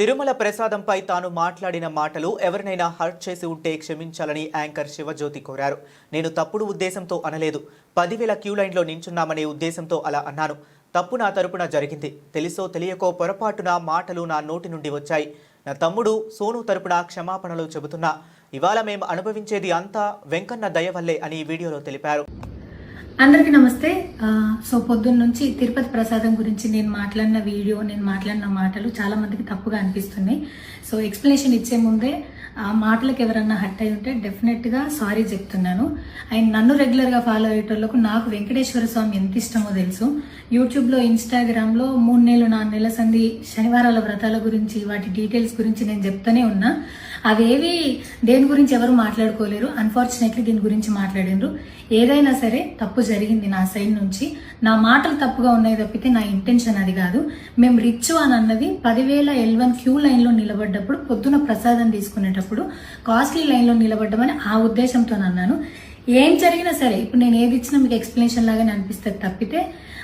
తిరుమల ప్రసాదంపై తాను మాట్లాడిన మాటలు ఎవరినైనా హర్ట్ చేసి ఉంటే క్షమించాలని యాంకర్ శివజ్యోతి కోరారు. నేను తప్పుడు ఉద్దేశంతో అనలేదు. పదివేల క్యూ లైన్లో నించున్నామనే ఉద్దేశంతో అలా అన్నాను. తప్పు నా తరపున జరిగింది. తెలుసో తెలియకో పొరపాటున మాటలు నా నోటి నుండి వచ్చాయి. నా తమ్ముడు సోను తరపున క్షమాపణలు చెబుతున్నా. ఇవాళ మేము అనుభవించేది అంతా వెంకన్న దయ వల్లే అని వీడియోలో తెలిపారు. అందరికీ నమస్తే. సో పొద్దున్న నుంచి తిరుపతి ప్రసాదం గురించి నేను మాట్లాడిన వీడియో నేను మాట్లాడిన మాటలు చాలా మందికి తప్పుగా అనిపిస్తున్నాయి. సో ఎక్స్ప్లెనేషన్ ఇచ్చే ముందే ఆ మాటలకు ఎవరన్నా హట్ అయి ఉంటే డెఫినెట్గా సారీ చెప్తున్నాను. అండ్ నన్ను రెగ్యులర్గా ఫాలో అయ్యేటోళ్ళకు నాకు వెంకటేశ్వర స్వామి ఎంత ఇష్టమో తెలుసు. యూట్యూబ్లో ఇన్స్టాగ్రామ్లో మూడు నెలలు నాలుగు నెలల సంది శనివారాల వ్రతాల గురించి వాటి డీటెయిల్స్ గురించి నేను చెప్తూనే ఉన్నా. అవేవి దేని గురించి ఎవరు మాట్లాడుకోలేరు. అన్ఫార్చునేట్లీ దీని గురించి మాట్లాడిండ్రు. ఏదైనా సరే తప్పు జరిగింది నా సైడ్ నుంచి. నా మాటలు తప్పుగా ఉన్నాయి తప్పితే నా ఇంటెన్షన్ అది కాదు. మేము రిచ్ అని అన్నది పదివేల ఎల్వన్ క్యూ లైన్లో నిలబడ్డప్పుడు పొద్దున ప్రసాదం తీసుకునేటప్పుడు కాస్ట్లీ లైన్లో నిలబడ్డమని ఆ ఉద్దేశంతో అన్నాను ఏం జరిగినా సరే ఇప్పుడు నేను ఏది ఇచ్చినా మీకు ఎక్స్ప్లెనేషన్ లాగానే అనిపిస్తుంది తప్పితే